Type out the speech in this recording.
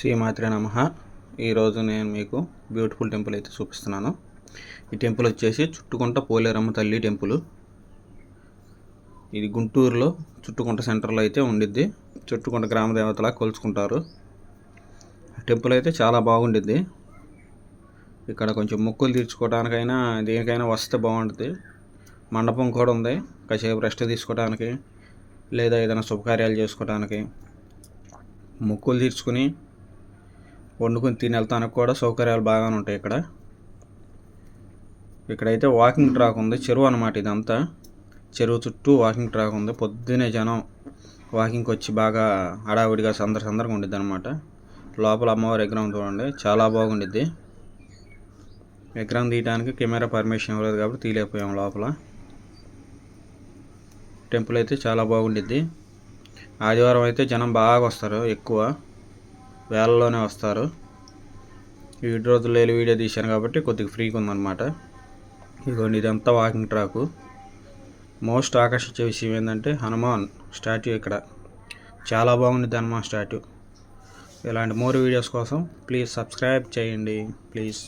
శ్రీమాత్రే నమ. ఈరోజు నేను మీకు బ్యూటిఫుల్ టెంపుల్ అయితే చూపిస్తున్నాను. ఈ టెంపుల్ వచ్చేసి చుట్టుకుంట పోలేరమ్మ తల్లి టెంపుల్. ఇది గుంటూరులో చుట్టుకుంట సెంటర్లో అయితే ఉండిద్ది. చుట్టుకుంట గ్రామ దేవతలా కొలుచుకుంటారు. టెంపుల్ అయితే చాలా బాగుండిద్ది. ఇక్కడ కొంచెం మొక్కులు తీర్చుకోవడానికైనా దేనికైనా వస్తే బాగుంటుంది మండపం కూడా ఉంది. కాసేపు రెస్ట్ తీసుకోవడానికి లేదా ఏదైనా శుభకార్యాలు చేసుకోవడానికి మొక్కులు తీర్చుకుని వండుకొని తిని వెళ్తానికి కూడా సౌకర్యాలు బాగానే ఉంటాయి ఇక్కడ. ఇక్కడైతే వాకింగ్ ట్రాక్ ఉంది. చెరువు అనమాట ఇదంతా. చెరువు చుట్టూ వాకింగ్ ట్రాక్ ఉంది. పొద్దునే జనం వాకింగ్కి వచ్చి బాగా హడావిడిగా సందర సందరగా ఉండిద్ది అనమాట లోపల అమ్మవారి విగ్రహం చూడండి. చాలా బాగుండిద్ది. విగ్రహం తీయడానికి కెమెరా పర్మిషన్ ఇవ్వలేదు కాబట్టి తీయలేకపోయాం లోపల. టెంపుల్ అయితే చాలా బాగుండిద్ది. ఆదివారం అయితే జనం బాగా వస్తారు ఎక్కువ. వేలలోనే వస్తారు. ఏడు రోజులు లేని వీడియో తీశాను కాబట్టి కొద్దిగా ఫ్రీగా ఉందన్నమాట. ఇదిగోండి ఇదంతా వాకింగ్ ట్రాకు. మోస్ట్ ఆకర్షించే విషయం ఏంటంటే హనుమాన్ స్టాట్యూ ఇక్కడ. చాలా బాగుంది హనుమాన్ స్టాట్యూ. ఇలాంటి మోర్ వీడియోస్ కోసం ప్లీజ్ సబ్స్క్రైబ్ చేయండి. ప్లీజ్.